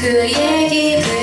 그 얘기 들